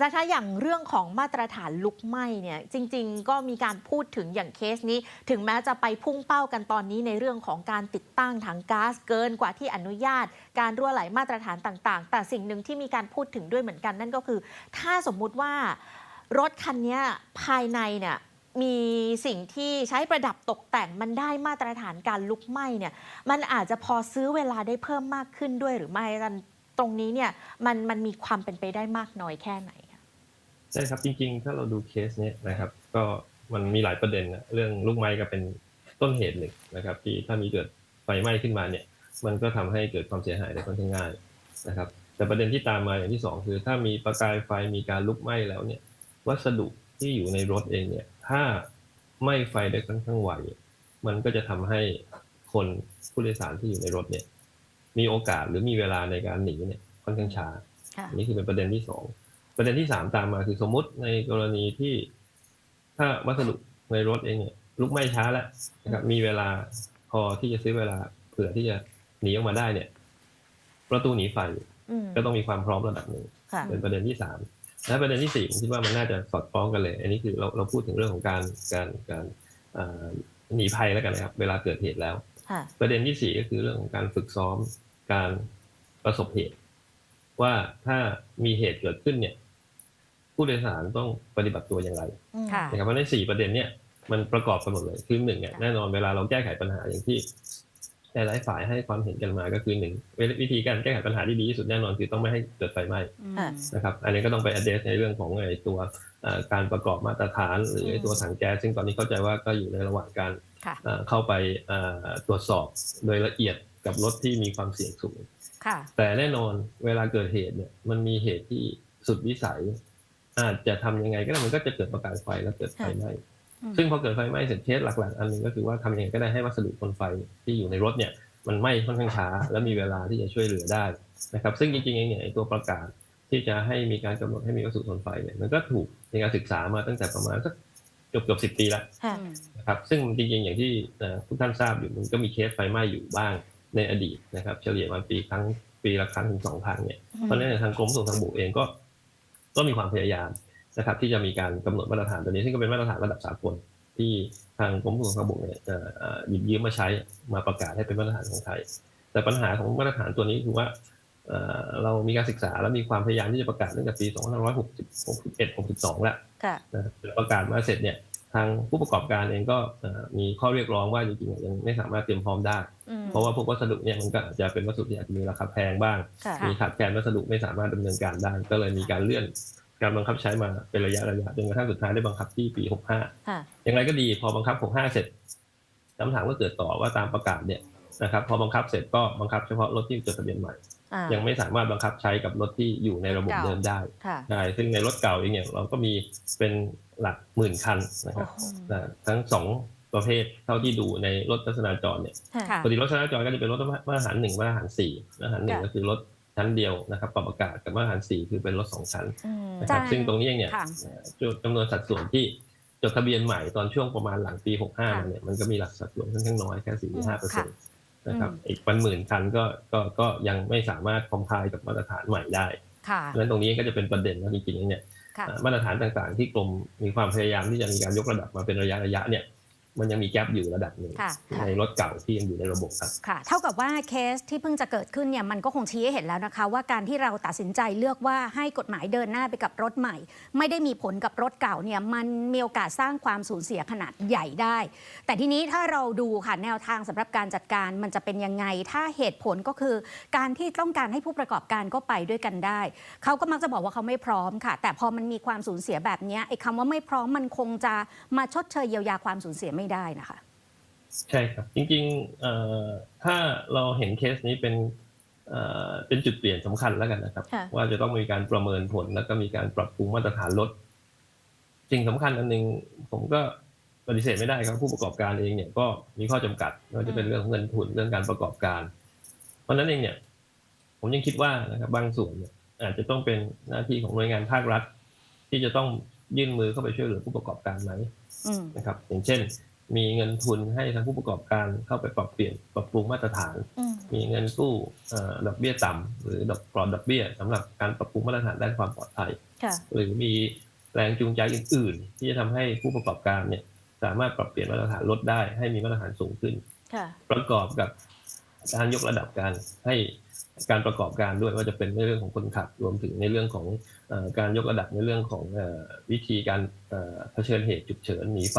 แต่ถ้าอย่างเรื่องของมาตรฐานลุกไหม้เนี่ยจริง ๆ ก็มีการพูดถึงอย่างเคสนี้ ถึงแม้จะไปพุ่งเป้ากันตอนนี้ในเรื่องของการติดตั้งถังก๊าซเกินกว่าที่อนุญาต การรั่วไหลมาตรฐานต่างๆ แต่สิ่งหนึ่งที่มีการพูดถึงด้วยเหมือนกันนั่นก็คือ ถ้าสมมุติว่ารถคันนี้ภายในเนี่ยมีสิ่งที่ใช้ประดับตกแต่งมันได้มาตรฐานการลุกไหม้เนี่ยมันอาจจะพอซื้อเวลาได้เพิ่มมากขึ้นด้วยหรือไม่อาจารย์ตรงนี้เนี่ยมันมันมีความเป็นไปได้มากน้อยแค่ไหน ใช่ครับจริงๆ ถ้าเราดูเคสเนี้ยนะครับ ก็มันมีหลายประเด็นนะเรื่องลูกไม้ก็เป็นต้นเหตุหนึ่งนะครับ ที่ถ้ามีเกิดไฟไหม้ขึ้นมาเนี่ย มันก็ทำให้เกิดความเสียหายได้ค่อนข้างง่ายนะครับ แต่ประเด็นที่ตามมาอย่างที่สองคือ ถ้ามีประกายไฟมีการลุกไหม้แล้วเนี่ย วัสดุที่อยู่ในรถเองเนี่ย ถ้าไหม้ไฟได้ค่อนข้างไวมันก็จะทำให้คนผู้โดยสารที่อยู่ในรถเนี่ย มีโอกาสหรือมีเวลาในการหนีเนี่ยค่อนข้างช้าค่ะอันนี้คือเป็นประเด็นที่สอง ประเด็นที่สามตามมาคือสมมุติในกรณีที่ถ้าวัสดุในรถเองเนี่ยลุกไหม้ช้าแล้วนะครับมีเวลาพอที่จะซื้อเวลาเผื่อที่จะหนีออกมาได้เนี่ย ประตูหนีไฟอืมก็ต้องมีความพร้อมระดับหนึ่งค่ะเป็นประเด็นที่สามและประเด็นที่สี่ผมคิดว่ามันน่าจะสอดคล้องกันเลย อันนี้คือเราเราพูดถึงเรื่องของการการการอ่าหนีภัยแล้วกันนะครับ เวลาเกิดเหตุแล้วค่ะประเด็นที่สี่ก็คือเรื่องของการฝึกซ้อมการประสบเหตุ ว่าถ้ามีเหตุเกิดขึ้นเนี่ย ผู้โดยสารต้องปฏิบัติตัวอย่างไรอืมค่ะ นะครับเพราะในสี่ประเด็นเนี่ยมันประกอบกันหมดเลยคือหนึ่งเนี่ยค่ะ แน่นอนเวลาเราแก้ไขปัญหาอย่างที่หลายๆฝ่ายให้ความเห็นกันมาก็คือหนึ่งวิธีการแก้ไขปัญหาที่ดีที่สุดแน่นอนคือต้องไม่ให้เกิดไฟไหม้อืมอะนะครับอันนี้ก็ต้องไป address ในเรื่องของไอ้ตัวเอ่อการประกอบมาตรฐาน หรือไอ้ตัวถังแก๊สซึ่งตอนนี้เข้าใจว่าก็อยู่ในระหว่างการค่ะ เอ่อเข้าไปเอ่อตรวจสอบโดยละเอียดกับรถที่มีความเสี่ยงสูง ค่ะ แต่แน่นอนเวลาเกิดเหตุเนี่ยมันมีเหตุที่สุดวิสัย อาจจะทำยังไงก็ได้มันก็จะเกิดประกายไฟแล้วเกิดไฟไหม้อืมซึ่งพอเกิดไฟไหม้เสร็จเคสหลัก ๆ อันหนึงก็คือว่าทำยังไงก็ได้ให้วัสดุทนไฟที่อยู่ในรถเนี่ยมันไหม้ค่อนข้างช้า และมีเวลาที่จะช่วยเหลือได้นะครับ ซึ่งจริงๆเองเนี่ยไอ้ตัวประกาศที่จะให้มีการกำหนดให้มีวัสดุทนไฟเนี่ยมันก็ถูกในการศึกษามาตั้งแต่ประมาณสักเกือบเกือบสิบปีแล้วค่ะอืมนะครับซึ่งจริงๆอย่างที่เอ่อทุกท่านทราบอยู่มันก็มีเคสไฟไหม้อยู่บ้างในอดีตนะครับ เฉลี่ยมาปีครั้งปีละครั้งถึงสองครั้งเนี่ยเพราะฉะนั้นทางกรมขนส่งทางบกเองก็ ก็มีความพยายามนะครับที่จะมีการกำหนดมาตรฐานตัวนี้ซึ่งก็เป็นมาตรฐานระดับสากลที่ทางกรมขนส่งทางบกเนี่ยจะเอ่อหยิบยืมมาใช้มาประกาศให้เป็นมาตรฐานของไทย แต่ปัญหาของมาตรฐานตัวนี้คือว่าเอ่อเรามีการศึกษาและมีความพยายามที่จะประกาศตั้งแต่ปี 2561 62 แล้วค่ะนะครับประกาศมาเสร็จเนี่ย ทางผู้ประกอบการเองก็เอ่อมีข้อเรียกร้องว่าจริงๆยังไม่สามารถเตรียมพร้อมได้อืมเพราะว่าพวกวัสดุเนี่ยมันก็อาจจะเป็นวัสดุที่อาจจะมีราคาแพงบ้างค่ะมีขาดแคลนวัสดุไม่สามารถดำเนินการได้ ก็เลยมีการเลื่อนการบังคับใช้มาเป็นระยะระยะจนกระทั่งสุดท้ายได้บังคับที่ปี 65ค่ะอย่างไรก็ดีพอบังคับ 65 เสร็จคำถามก็เกิดต่อว่าตามประกาศเนี่ยนะครับพอบังคับเสร็จก็บังคับเฉพาะรถที่จดทะเบียนใหม่อ่า ยังไม่สามารถบังคับใช้กับรถที่อยู่ในระบบเดิมได้ค่ะใช่ซึ่งในรถเก่าเองเนี่ยเราก็มีเป็นหลักหมื่นคันนะครับโอ้โหนะทั้งสองประเภทเท่าที่ดูในรถทัศนาจรเนี่ยค่ะค่ะปกติรถทัศนาจรก็จะเป็นรถมาตรฐานหนึ่งมาตรฐานสี่มาตรฐานหนึ่งค่ะก็คือรถชั้นเดียวนะครับปรับอากาศกับมาตรฐานสี่คือเป็นรถสองชั้นอืมนะครับใช่ซึ่งตรงนี้เองเนี่ยค่ะจำนวนสัดส่วนที่จดทะเบียนใหม่ตอนช่วงประมาณหลังปี 65ค่ะมาเนี่ยมันก็มีหลักสัดส่วนค่อนข้างน้อยแค่สี่ห้าเปอร์เซ็นค่ะต์ นะครับอืมอีกวันหมื่นคันก็ก็ก็ยังไม่สามารถคอมพลายกับมาตรฐานใหม่ได้ค่ะเพราะฉะนั้นตรงนี้ก็จะเป็นประเด็นว่าจริงๆเนี่ยค่ะอ่ามาตรฐานต่างๆ ที่กรมมีความพยายามที่จะมีการยกระดับมาเป็นระยะระยะเนี่ย มันยังมีแกลบอยู่ระดับหนึ่งค่ะในรถเก่าที่ยังอยู่ในระบบครับค่ะ เท่ากับว่าเคสที่เพิ่งจะเกิดขึ้นเนี่ยมันก็คงชี้ให้เห็นแล้วนะคะ ว่าการที่เราตัดสินใจเลือกว่าให้กฎหมายเดินหน้าไปกับรถใหม่ ไม่ได้มีผลกับรถเก่าเนี่ยมันมีโอกาสสร้างความสูญเสียขนาดใหญ่ได้ แต่ทีนี้ถ้าเราดูค่ะแนวทางสำหรับการจัดการมันจะเป็นยังไง ถ้าเหตุผลก็คือ การที่ต้องการให้ผู้ประกอบการก็ไปด้วยกันได้ เขาก็มักจะบอกว่าเขาไม่พร้อมค่ะ แต่พอมันมีความสูญเสียแบบเนี้ยไอ้คำว่าไม่พร้อมมันคงจะมาชดเชยเยียวยาความสูญเสียไม่ได้นะคะ ใช่ครับ จริงๆเอ่อถ้าเราเห็นเคสนี้เป็นเอ่อเป็นจุดเปลี่ยนสำคัญแล้วกันนะครับค่ะว่าจะต้องมีการประเมินผลแล้วก็มีการปรับปรุงมาตรฐานรถสิ่งสำคัญอันหนึ่งผมก็ปฏิเสธไม่ได้ครับผู้ประกอบการเองเนี่ยก็มีข้อจำกัดไม่ว่าจะเป็นเรื่องของเงินทุนเรื่องการประกอบการ เพราะฉะนั้นเองเนี่ย ผมยังคิดว่านะครับบางส่วนเนี่ยอาจจะต้องเป็นหน้าที่ของหน่วยงานภาครัฐ ที่จะต้องยื่นมือเข้าไปช่วยเหลือผู้ประกอบการไหมอืมนะครับ อย่างเช่น มีเงินทุนให้ทางผู้ประกอบการเข้าไปปรับเปลี่ยนปรับปรุงมาตรฐานอืมมีเงินกู้เอ่อดอกเบี้ยต่ำหรือดอกปลอดดอกเบี้ยสำหรับการปรับปรุงมาตรฐานด้านความปลอดภัยค่ะหรือมีแรงจูงใจอื่น ๆ ที่จะทำให้ผู้ประกอบการเนี่ยสามารถปรับเปลี่ยนมาตรฐานรถได้ให้มีมาตรฐานสูงขึ้นค่ะประกอบกับการยกระดับการให้ การประกอบการด้วยว่าจะเป็นในเรื่องของคนขับรวมถึงในเรื่องของเออการยกระดับในเรื่องของเออวิธีการเอ่อเผชิญเหตุฉุกเฉินหนีไฟ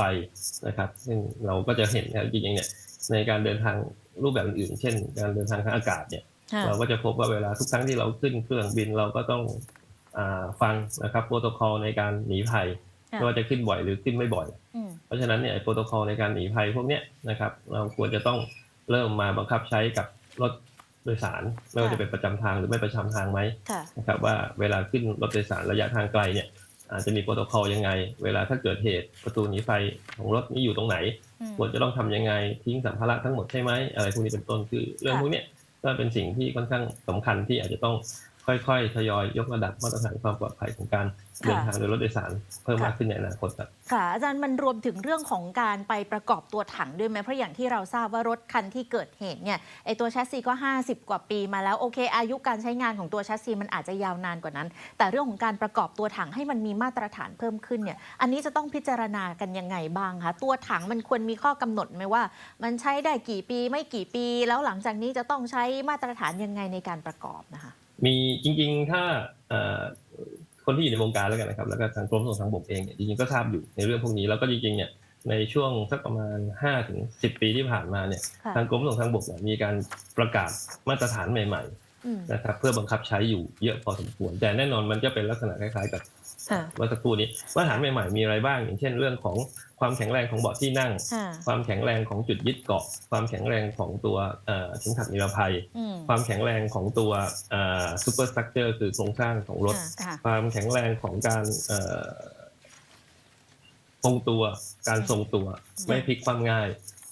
นะครับ ซึ่งเราก็จะเห็นนะครับจริงๆเนี่ยในการเดินทางรูปแบบอื่นๆเช่น การเดินทางทางอากาศเนี่ยค่ะเราก็จะพบว่าเวลาทุกครั้งที่เราขึ้นเครื่องบินเราก็ต้องอาฟังนะครับโปรโตคอลในการหนีภัยค่ะไม่ว่าจะขึ้นบ่อยหรือขึ้นไม่บ่อยอืมเพราะฉะนั้นเนี่ยไอ้โปรโตคอลในการหนีภัยพวกเนี้ยนะครับ เราควรจะต้องเริ่มมาบังคับใช้กับรถ โดยสารไม่ว่าจะเป็นประจำทางหรือไม่ประจำทางไหมค่ะนะครับว่าเวลาขึ้นรถโดยสารระยะทางไกลเนี่ยอาจจะมีโปรโตคอลยังไง เวลาถ้าเกิดเหตุประตูหนีไฟของรถนี้อยู่ตรงไหนอืมควรจะต้องทำยังไงทิ้งสัมภาระทั้งหมดใช่ไหมอะไรพวกนี้เป็นต้นคือเรื่องค่ะพวกเนี้ยก็เป็นสิ่งที่ค่อนข้างสำคัญที่อาจจะต้อง ค่อยๆ ทยอยยกระดับมาตรฐานความปลอดภัยของการเดินทางโดยรถโดยสารเพิ่มมากขึ้นในอนาคตครับค่ะอาจารย์มันรวมถึงเรื่องของการไปประกอบตัวถังด้วยไหมเพราะอย่างที่เราทราบว่ารถคันที่เกิดเหตุเนี่ยไอตัวแชสซีก็ 50 กว่าปีมาแล้วโอเค อายุการใช้งานของตัวแชสซีมันอาจจะยาวนานกว่านั้น แต่เรื่องของการประกอบตัวถังให้มันมีมาตรฐานเพิ่มขึ้นเนี่ยอันนี้จะต้องพิจารณากันยังไงบ้างคะตัวถังมันควรมีข้อกำหนดไหมว่า มันใช้ได้กี่ปีไม่กี่ปี แล้วหลังจากนี้จะต้องใช้มาตรฐานยังไงในการประกอบนะคะ มีจริง ๆ ถ้าเอ่อคนที่อยู่ในวงการแล้วกันนะครับ แล้วก็ทางกรมขนส่งทางบกเองเนี่ยจริงๆก็ทราบอยู่ในเรื่องพวกนี้แล้วก็จริงๆเนี่ยในช่วงสักประมาณ5ถึง10 ปีที่ผ่านมาเนี่ยค่ะทางกรมขนส่งทางบกเนี่ยมีการประกาศมาตรฐานใหม่อืมๆนะครับ เพื่อบังคับใช้อยู่เยอะพอสมควร แต่แน่นอนมันจะเป็นลักษณะคล้ายๆกับค่ะเมื่อสักครู่นี้มาตรฐานใหม่ๆมีอะไรบ้าง อย่างเช่นเรื่องของ ความแข็งแรงของเบาะที่นั่งค่ะความแข็งแรงของจุดยึดเกาะ ความแข็งแรงของตัวเอ่อเข็มขัดนิรภัยอืมความแข็งแรงของตัวซูเปอร์สตรัคเจอร์คือโครงสร้างของรถค่ะค่ะความแข็งแรงของการเอ่อทรงตัวการทรงตัว ไม่พลิกความง่าย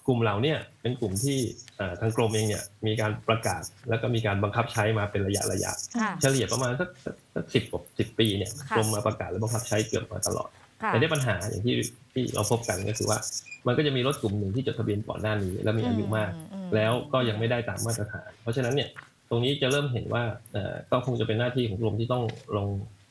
กลุ่มเหล่าเนี้เป็นกลุ่มที่เอ่อทางกรมเองเนี่ยมีการประกาศแล้วก็มีการบังคับใช้มาเป็นระยะระยะค่ะเฉลี่ยประมาณสักสักสักสิบกว่าสิบปีเนี่ยค่ะกรมมาประกาศและบังคับใช้เกือบมาตลอดค่ะ แต่ได้ปัญหาอย่างที่ที่เราพบกันก็คือว่า มันก็จะมีรถกลุ่มหนึ่งที่จดทะเบียนก่อนหน้านี้ แล้วมีอายุมากอืมแล้วก็ยังไม่ได้ตามมาตรฐาน เพราะฉะนั้นเนี่ยตรงนี้จะเริ่มเห็นว่าเอ่อก็คงจะเป็นหน้าที่ของกรมที่ต้องลง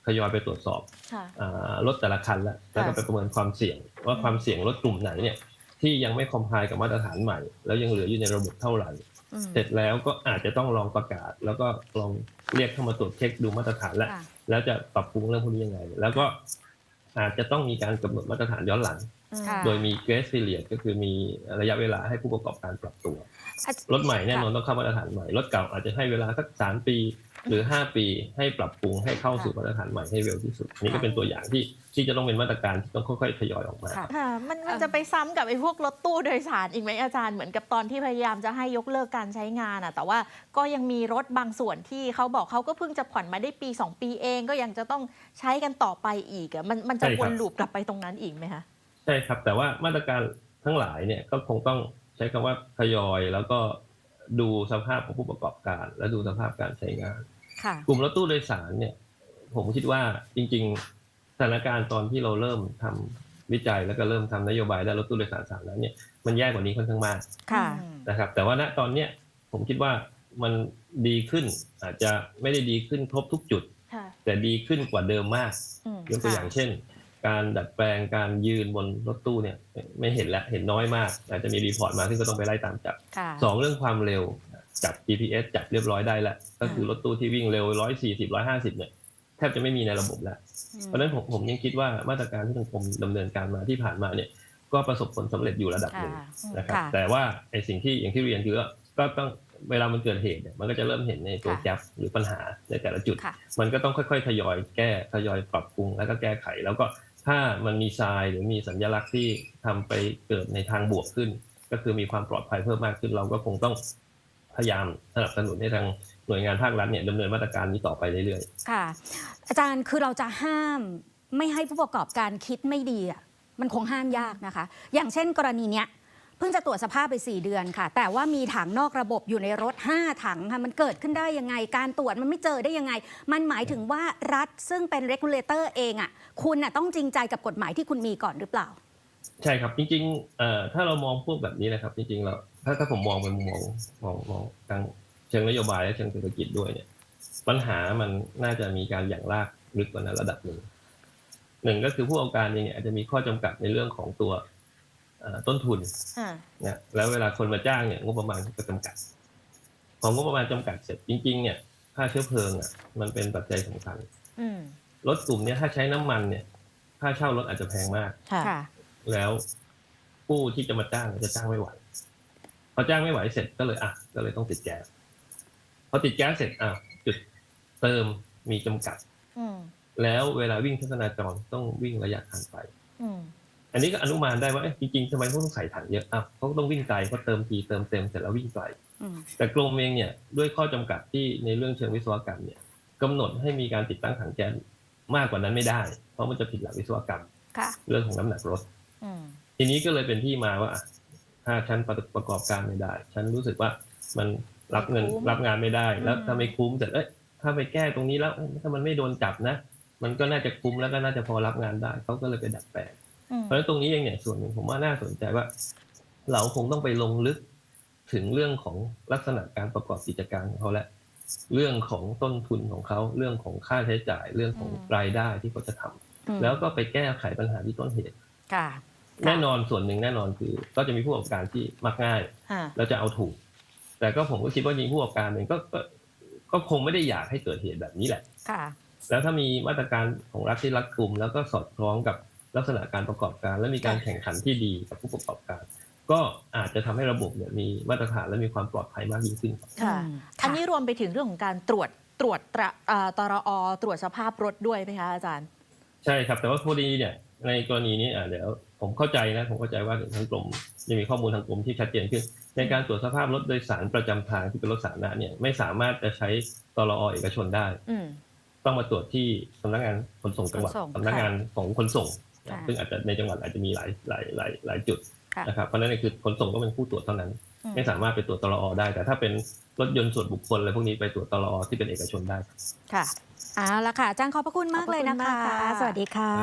ทยอยไปตรวจสอบค่ะอารถแต่ละคันแล้วแล้วก็ไปประเมินความเสี่ยง ว่าความเสี่ยงรถกลุ่มไหนเนี่ยที่ยังไม่คอมพลายกับมาตรฐานใหม่ แล้วยังเหลืออยู่ในระบบเท่าไหร่อืมเสร็จแล้วก็อาจจะต้องลองประกาศ แล้วก็ลองเรียกเข้ามาตรวจเช็คดูมาตรฐานแล้วค่ะแล้วจะปรับปรุงเรื่องพวกนี้ยังไง แล้วก็ อาจจะต้องมีการกำหนดมาตรฐานย้อนหลังค่ะโดยมี grace period ก็คือมีระยะเวลาให้ผู้ประกอบการปรับตัวอะรถใหม่แน่นอนต้องเข้ามาตรฐานใหม่ รถเก่าอาจจะให้เวลาสักสามปี หรือ 5 ปีให้ปรับปรุงให้เข้าสู่มาตรฐานใหม่ให้เร็วที่สุดอันนี่ก็เป็นตัวอย่างที่ที่จะต้องเป็นมาตรการที่ต้องค่อยๆทยอยออกมาค่ะค่ะมันมันเอิ่มจะไปซ้ำกับไอ้พวกรถตู้โดยสารอีกไหมอาจารย์เหมือนกับตอนที่พยายามจะให้ยกเลิกการใช้งานอะแต่ว่าก็ยังมีรถบางส่วนที่เขาบอกเขาก็เพิ่งจะผ่อนมาได้ปี 2 ปีเองก็ยังจะต้องใช้กันต่อไปอีกอะมันมันจะใช่วครับนลูปกลับไปตรงนั้นอีกไหมคะใช่ครับแต่ว่ามาตรการทั้งหลายเนี่ยก็คงต้องใช้คำว่าทยอยแล้วก็ ดูสภาพของผู้ประกอบการ และดูสภาพการใช้งานค่ะกลุ่มรถตู้โดยสารเนี่ย ผมคิดว่าจริง ๆ สถานการณ์ตอนที่เราเริ่มทำวิจัยแล้วก็เริ่มทำนโยบายด้านรถตู้โดยสารสาธารณะเนี่ยมันแย่กว่านี้ค่อนข้างมากค่ะอืมนะครับ แต่ว่าณตอนเนี้ยผมคิดว่ามันดีขึ้นอาจจะไม่ได้ดีขึ้นครบทุกจุดค่ะแต่ดีขึ้นกว่าเดิมมากอืมยกตัวอย่างเช่น การดัดแปลงการยืนบนรถตู้เนี่ยไม่เห็นแล้วเห็นน้อยมาก อาจจะมีรีพอร์ตมาซึ่งก็ต้องไปไล่ตามจับค่ะสองเรื่องความเร็วจับ GPS จับเรียบร้อยได้แล้ว ก็คือรถตู้ที่วิ่งเร็ว140 150เนี่ยแทบจะไม่มีในระบบแล้ว เพราะฉะนั้นผมผมยังคิดว่ามาตรการที่ทางกรมดำเนินการมาที่ผ่านมาเนี่ย ก็ประสบผลสำเร็จอยู่ระดับหนึ่งค่ะนะครับค่ะแต่ว่าไอ้สิ่งที่อย่างที่เรียนคือว่าก็ต้องเวลามันเกิดเหตุเนี่ยมันก็จะเริ่มเห็นในตัวค่ะแกลบหรือปัญหาในแต่ละจุดค่ะมันก็ต้องค่อยๆทยอยแก้ทยอยปรับปรุงแล้วก็แก้ไขแล้วก็ ถ้ามันมีทรายหรือมีสัญลักษณ์ที่ทำไปเกิดในทางบวกขึ้น ก็คือมีความปลอดภัยเพิ่มมากขึ้น เราก็คงต้องพยายามสนับสนุนให้ทางหน่วยงานภาครัฐเนี่ยดำเนินมาตรการนี้ต่อไปเรื่อยๆ ค่ะ อาจารย์คือเราจะห้ามไม่ให้ผู้ประกอบการคิดไม่ดีอะมันคงห้ามยากนะคะ อย่างเช่นกรณีเนี้ย เพิ่งจะตรวจสภาพไป 4 เดือนค่ะ แต่ว่ามีถังนอกระบบอยู่ในรถ 5 ถังค่ะ มันเกิดขึ้นได้ยังไง การตรวจมันไม่เจอได้ยังไง มันหมายถึงว่ารัฐซึ่งเป็น regulator เองอะ คุณน่ะต้องจริงใจกับกฎหมายที่คุณมีก่อนหรือเปล่า ใช่ครับ จริงๆเอ่อถ้าเรามองพวกแบบนี้นะครับ จริงๆเราถ้าถ้าผมมองเป็นมุมมองมองมองทางเชิงนโยบายและเชิงเศรษฐกิจด้วยเนี่ย ปัญหามันน่าจะมีการอย่างลากลึกกว่านั้นระดับหนึ่งหนึ่งก็คือผู้ประกอบการเองเนี่ยอาจจะมีข้อจำกัดในเรื่องของตัว ต้นทุนอ่านะแล้วเวลาคนมาจ้างเนี่ยงบประมาณก็จำกัดพองบประมาณจำกัดเสร็จจริง ๆ เนี่ยค่าเชื้อเพลิงอะมันเป็นปัจจัยสำคัญอืมรถกลุ่มเนี้ยถ้าใช้น้ำมันเนี่ย ค่าเช่ารถอาจจะแพงมากค่ะค่ะแล้วผู้ที่จะมาจ้างจะจ้างไม่ไหวพอจ้างไม่ไหวเสร็จก็เลยอะก็เลยต้องติดแก๊สพอติดแก๊สเสร็จอะจุดเติมมีจำกัดอืมแล้วเวลาวิ่งทัศนาจรต้องวิ่งระยะทางไกล อืมอันนี้ก็อนุมานได้ว่าเอ๊ะจริงๆทำไมเขาต้องใส่ถังเยอะอะเขาก็ต้องวิ่งไกลเพราะเติมทีเติมเต็มเสร็จแล้ววิ่งไกลอืมแต่กรมเองเนี่ยด้วยข้อจำกัดที่ในเรื่องเชิงวิศวกรรมเนี่ยกำหนดให้มีการติดตั้งถังแก๊สมากกว่านั้นไม่ได้ เพราะมันจะผิดหลักวิศวกรรมค่ะเรื่องของน้ำหนักรถอืมทีนี้ก็เลยเป็นที่มาว่าอะถ้าฉันประประกอบการไม่ได้ฉันรู้สึกว่ามันรับเงินไม่คุ้มรับงานไม่ได้ แล้วอืมถ้าไม่คุ้มเสร็จเอ้ยถ้าไปแก้ตรงนี้แล้วเอ้ยถ้ามันไม่โดนจับนะ มันก็น่าจะคุ้มแล้วก็น่าจะพอรับงานได้เขาก็เลยไปดัดแปลงอืม เพราะฉะนั้นตรงนี้เองเนี่ยส่วนหนึ่งผมว่าน่าสนใจว่า เราคงต้องไปลงลึกถึงเรื่องของลักษณะการประกอบกิจการของเขาและ เรื่องของต้นทุนของเขาเรื่องของค่าใช้จ่าย เรื่องของรายได้ที่เขาจะทำอืมแล้วก็ไปแก้ไขปัญหาที่ต้นเหตุค่ะแน่นอนส่วนหนึ่งแน่นอนคือ ก็จะมีผู้ประกอบการที่มักง่ายค่ะแล้วจะเอาถูก แต่ก็ผมก็คิดว่าจริงผู้ประกอบการเองก็ก็ก็คงไม่ได้อยากให้เกิดเหตุแบบนี้แหละค่ะแล้วถ้ามีมาตรการของรัฐที่รัดกุมแล้วก็สอดคล้องกับ ลักษณะการประกอบการ และมีการแข่งขันที่ดีกับผู้ประกอบการ ก็อาจจะทำให้ระบบเนี่ยมีมาตรฐานและมีความปลอดภัยมากยิ่งขึ้นค่ะอืมอันนี้รวมไปถึงเรื่องของการตรวจตรวจตระเอ่อตรอตรวจสภาพรถด้วยไหมคะอาจารย์ ใช่ครับ แต่ว่าพอดีเนี่ยในกรณีนี้อะเดี๋ยวผมเข้าใจนะผมเข้าใจว่าเดี๋ยวทางกรมจะมีข้อมูลทางกรมที่ชัดเจนขึ้น ในการตรวจสภาพรถโดยสารประจำทางที่เป็นรถสาธารณะเนี่ยไม่สามารถจะใช้ตรอเอกชนได้อืมต้องมาตรวจที่สำนักงานขนส่งจังหวัดขนส่งสำนักงานของขนส่งค่ะ ซึ่งอาจจะในจังหวัดอาจจะมีหลายหลายหลายหลายจุดค่ะนะครับเพราะฉะนั้นเนยคือขนส่งก็เป็นผู้ตรวจเท่านั้นอืมไม่สามารถไปตรวจตรอได้ แต่ถ้าเป็นรถยนต์ส่วนบุคคลอะไรพวกนี้ไปตรวจตรอที่เป็นเอกชนได้ค่ะเอาละค่ะอาจารย์ขอบพระคุณมากเลยนะขอบพระคุณคะมากค่ะสวัสดีค่ะ